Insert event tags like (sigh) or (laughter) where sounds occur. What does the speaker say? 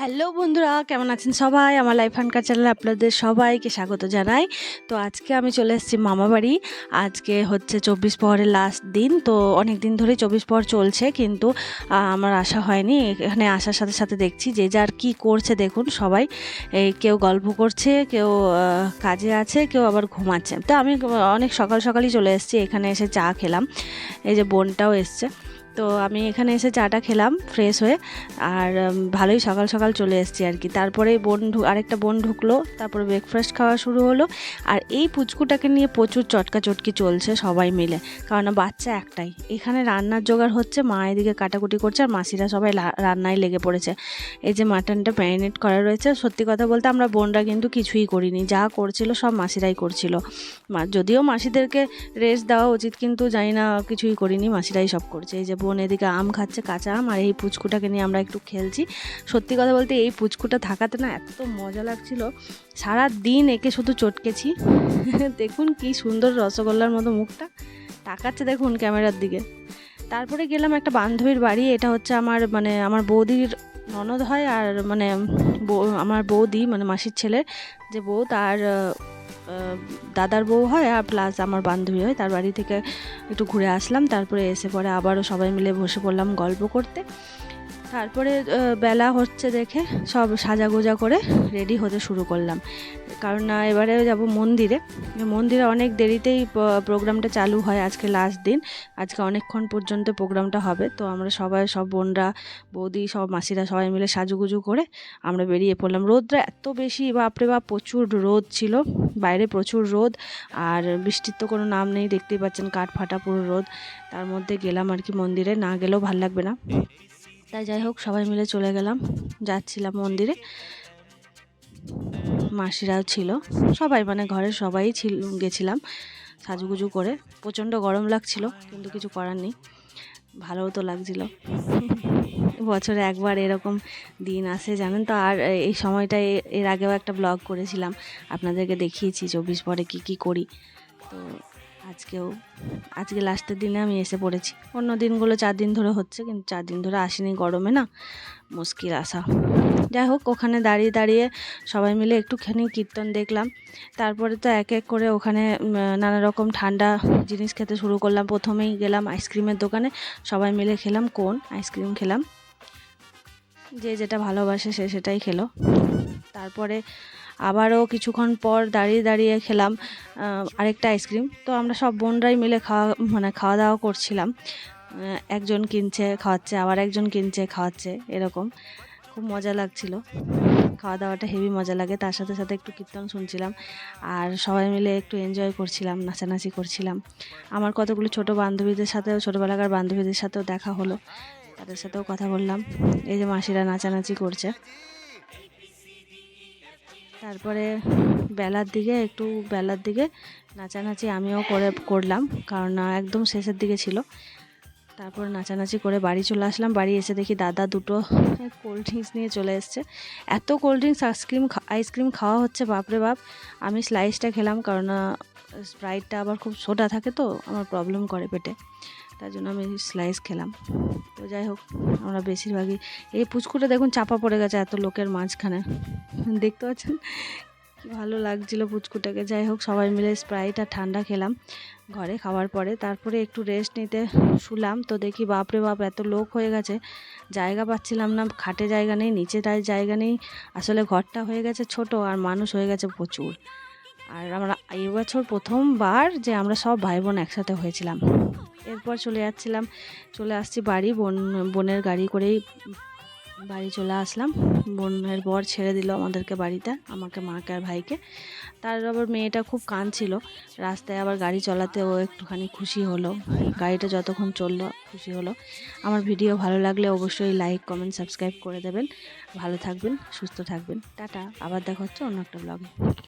Hello বন্ধুরা, কেমন আছেন সবাই? আমার লাইফ হান্ডকার চ্যানেলে আপনাদের সবাইকে স্বাগত জানাই। তো আজকে আমি চলে এসেছি মামাবাড়ি আজকে হচ্ছে চব্বিশ পহরের লাস্ট দিন, তো অনেক দিন ধরেই চব্বিশ পহর চলছে, কিন্তু আমার আসা হয়নি। এখানে আসার সাথে সাথে দেখছি যে যার কি করছে, দেখুন সবাই। এই কেউ গল্প করছে, কেউ কাজে আছে, কেউ আবার ঘুমাচ্ছে। তো আমি অনেক সকাল সকালই চলে এসেছি, এখানে এসে চা খেলাম। এই যে বোনটাও এসছে। তো আমি এখানে এসে চাটা খেলাম ফ্রেশ হয়ে। আর ভালোই সকাল সকাল চলে এসেছি আর কি। তারপরে বোন আরেকটা বোন ঢুকলো, তারপরে ব্রেকফাস্ট খাওয়া শুরু হলো। আর এই পুচকুটাকে নিয়ে প্রচুর চটকা চটকি চলছে সবাই মিলে, কারণ বাচ্চা একটাই। এখানে রান্নার জোগাড় হচ্ছে, মা এদিকে কাটাকুটি করছে আর মাসিরা সবাই রান্নায় লেগে পড়েছে। এই যে মাটনটা ম্যারিনেট করা রয়েছে, সত্যি কথা বলতে আমরা বোনরা কিন্তু কিছুই করিনি। যা করছিল সব মাসিরাই করছিল। যদিও মাসিদেরকে রেস্ট দেওয়া উচিত, কিন্তু জানি না কিছুই করিনি, মাসিরাই সব করছে। এই যে বোন এদিকে আম খাচ্ছে, কাঁচা আম, আর এই পুচকুটাকে নিয়ে আমরা একটু খেলছি। সত্যি কথা বলতে এই পুচকুটা থাকাতে না এত মজা লাগছিল। সারা দিন একে শুধু চটকেছি। (laughs) দেখুন কি সুন্দর রসগোল্লার মতো মুখটা। তাকাচ্ছে দেখুন ক্যামেরার দিকে। তারপরে গেলাম একটা বান্ধবীর বাড়ি। এটা হচ্ছে আমার মানে আমার বৌদির ননদ হয়, আর মানে আমার বৌদি মানে মাসির ছেলে, যে বউ, তার দাদার বউ হয় আর প্লাস আমার বান্ধবী হয়, তার বাড়ি থেকে একটু ঘুরে আসলাম, তারপরে এসে পরে আবারও সবাই মিলে বসে পড়লাম গল্প করতে। তারপরে বেলা হচ্ছে দেখে সব সাজাগোজা করে রেডি হতে শুরু করলাম। কারণ না, এবারে যাব মন্দিরে। মন্দিরে অনেক দেরিতেই প্রোগ্রামটা চালু হয় আজকে লাস্ট দিন। আজকে অনেকক্ষণ পর্যন্ত প্রোগ্রামটা হবে। তো আমরা সবাই, সব বোনরা, বৌদি, সব মাসিরা সবাই মিলে সাজুগুজু করে আমরা বেরিয়ে পড়লাম। রোদটা এত বেশি, বাপরে বাপ, প্রচুর রোদ ছিল। বাইরে প্রচুর রোদ। আর বৃষ্টির তো কোনো নাম নেই, দেখতেই পাচ্ছেন কাঠ ফাটা পুরো রোদ। তার মধ্যে গেলাম আর কি মন্দিরে। না গেলেও ভালো লাগবে না। তাই যাই হোক, সবাই মিলে চলে গেলাম। যাচ্ছিলাম মন্দিরে। মাসিরাও ছিল। সবাই মানে ঘরের সবাই ছিল, গেছিলাম সাজুগুজু করে। প্রচণ্ড গরম লাগছিল, কিন্তু কিছু করার নেই। ভালোও তো লাগছিল। বছরে একবার এরকম দিন আসে, জানেন তো? আর এই সময়টায় এর আগেও একটা ব্লগ করেছিলাম। আপনাদেরকে দেখিয়েছি, চব্বিশ পরে কি কি করি। তো আজকেও, আজকে লাস্টের দিনে আমি এসে পড়েছি। অন্য দিনগুলো চার দিন ধরে হচ্ছে, কিন্তু চার দিন ধরে আসেনি গরমে না, মুশকিল আসা। যাই হোক, ওখানে দাঁড়িয়ে দাঁড়িয়ে সবাই মিলে একটুখানি কীর্তন দেখলাম। তারপরে তো এক এক করে ওখানে নানা রকম ঠান্ডা জিনিস খেতে শুরু করলাম। প্রথমেই গেলাম আইসক্রিমের দোকানে, সবাই মিলে খেলাম। কোন? আইসক্রিম খেলাম। যে যেটা ভালোবাসে সে সেটাই খেলো। তারপরে আবারও কিছুক্ষণ পর দাঁড়িয়ে দাঁড়িয়ে খেলাম আরেকটা আইসক্রিম। তো আমরা সব বোনরাই মিলে খাওয়া মানে খাওয়া দাওয়া করছিলাম। একজন কিনছে, খাওয়াচ্ছে, আবার একজন কিনছে, খাওয়াচ্ছে, এরকম। খুব মজা লাগছিল। খাওয়া দাওয়াটা হেভি মজা লাগে। তার সাথে সাথে একটু কীর্তন শুনছিলাম। আর সবাই মিলে একটু এনজয় করছিলাম, নাচানাচি করছিলাম। আমার কতগুলো ছোট বান্ধবীদের সাথেও, ছোটোবেলাকার বান্ধবীদের সাথেও দেখা হলো। তাদের সাথেও কথা বললাম। এই যে মাসিরা নাচানাচি করছে। তারপরে বেলার দিকে, একটু বেলার দিকে নাচানাচি আমিও করে, করলাম, কারণ একদম শেষের দিকে ছিল। তারপর নাচানাচি করে বাড়ি চলে আসলাম। বাড়ি এসে দেখি দাদা দুটো কোল্ড ড্রিঙ্কস নিয়ে চলে এসছে। এত কোল্ড ড্রিঙ্কস আইসক্রিম আইসক্রিম খাওয়া হচ্ছে, বাপরে বাপ। আমি স্লাইসটা খেলাম, কারণ স্প্রাইটটা আবার খুব সোডা থাকে তো, আমার প্রবলেম করে পেটে। তার জন্য আমি স্লাইস খেলাম। তো যাই হোক, আমরা বেশিরভাগই, এই পুচকুটা দেখুন চাপা পড়ে গেছে এত লোকের মাঝখানে। দেখতে পাচ্ছেন? ভালো লাগছিল পুচকুটাকে। যাই হোক, সবাই মিলে স্প্রাইট আর ঠান্ডা খেলাম ঘরে খাওয়ার পরে। তারপরে একটু রেস্ট নিতে শুলাম। তো দেখি বাপরে বাপ, এত লোক হয়ে গেছে। জায়গা পাচ্ছিলাম না, খাটে জায়গা নেই, নিচে নিচেটায় জায়গা নেই। আসলে ঘরটা হয়ে গেছে ছোট আর মানুষ হয়ে গেছে প্রচুর। আর আমরা, এই বছর প্রথমবার যে আমরা সব ভাই বোন একসাথে হয়েছিলাম। এরপর চলে যাচ্ছিলাম, চলে আসছি বাড়ি, বোন, বোনের গাড়ি করেই বাড়ি চলে আসলাম। বোনের বর ছেড়ে দিল আমাদেরকে বাড়িতে, আমাকে, মাকে আর ভাইকে। তার আবার মেয়েটা খুব কাঁদছিল, রাস্তায় আবার গাড়ি চালাতে ও একটুখানি খুশি হলো। গাড়িটা যতক্ষণ চলল খুশি হলো। আমার ভিডিও ভালো লাগলে অবশ্যই লাইক কমেন্ট সাবস্ক্রাইব করে দেবেন। ভালো থাকবেন, সুস্থ থাকবেন। টাটা, আবার দেখা হচ্ছে অন্য একটা ব্লগে